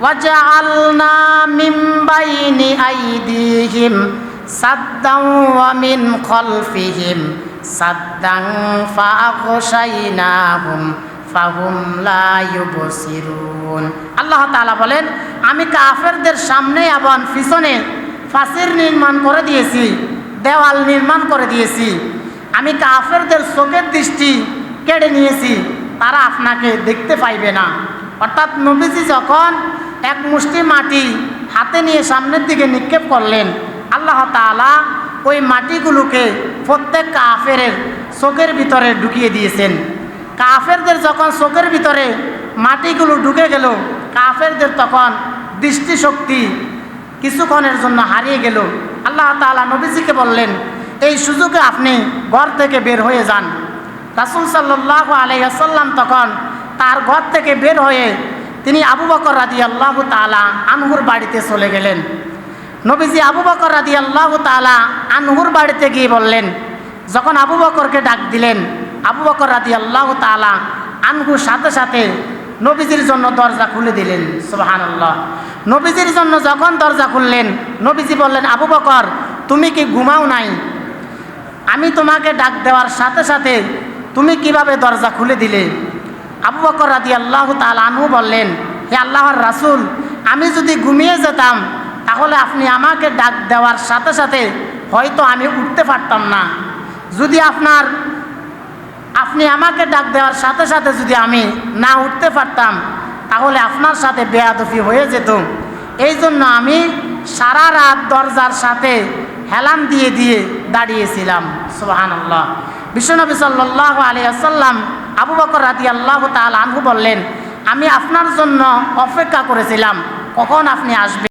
وجعلنا من بين أيديهم سدا ومن خلفهم سدا فأغشيناهم ফাহুম লা ইউবসিরুন আল্লাহ তাআলা বলেন আমি কাফেরদের সামনে এবং পিছনে ফাঁসির নির্মাণ করে দিয়েছি দেওয়াল নির্মাণ করে দিয়েছি আমি কাফেরদের চোখের দৃষ্টি কেড়ে নিয়েছি তারা আপনাকে দেখতে পাইবে না অর্থাৎ নবীজি যখন এক মুষ্টি মাটি হাতে নিয়ে সামনের দিকে নিক্ষেপ করলেন। আল্লাহ তাআলা ওই মাটিগুলোকে প্রত্যেক কাফেরের চোখের ভিতরে ঢুকিয়ে দিয়েছেন। কাফেরদের যখন চোখের ভিতরে মাটিগুলো ঢুকে গেল, কাফেরদের তখন দৃষ্টিশক্তি কিছুক্ষণের জন্য হারিয়ে গেল। আল্লাহ তাআলা নবীজিকে বললেন, এই সুযোগে আপনি ঘর থেকে বের হয়ে যান। রাসুল সাল্লাহ আলাইসাল্লাম তখন তার ঘর থেকে বের হয়ে তিনি আবু বকর রাদি আল্লাহ তালা আনহুর বাড়িতে চলে গেলেন। নবীজি আবু বকর রাদি আল্লাহ তালা আনহুর বাড়িতে গিয়ে বললেন, যখন আবু বকরকে ডাক দিলেন, আবু বকর রাদি আল্লাহ তালা আনহুর সাথে সাথে নবীজির জন্য দরজা খুলে দিলেন। সুবাহান আল্লাহ নবীজির জন্য যখন দরজা খুললেন, নবীজি বললেন, আবু বকর, তুমি কি ঘুমাও নাই? আমি তোমাকে ডাক দেওয়ার সাথে সাথে তুমি কীভাবে দরজা খুলে দিলে? আবু বকর রাদি আল্লাহ তাল বললেন, হে আল্লাহর রাসুল, আমি যদি ঘুমিয়ে যেতাম, তাহলে আপনি আমাকে ডাক দেওয়ার সাথে সাথে হয়তো আমি উঠতে পারতাম না। যদি আপনার, আপনি আমাকে ডাক দেওয়ার সাথে সাথে যদি আমি না উঠতে পারতাম, তাহলে আপনার সাথে বেয়াদফি হয়ে যেত। এই জন্য আমি সারা রাত দরজার সাথে হেলান দিয়ে দিয়ে দাঁড়িয়েছিলাম। সুবাহান আল্লাহ বিশ্বনবী সাল্লাহ আলী আসাল্লাম আবু বকর রাতি আল্লাহ তাল আনহু বললেন, আমি আপনার জন্য অপেক্ষা করেছিলাম, কখন আপনি আসবেন?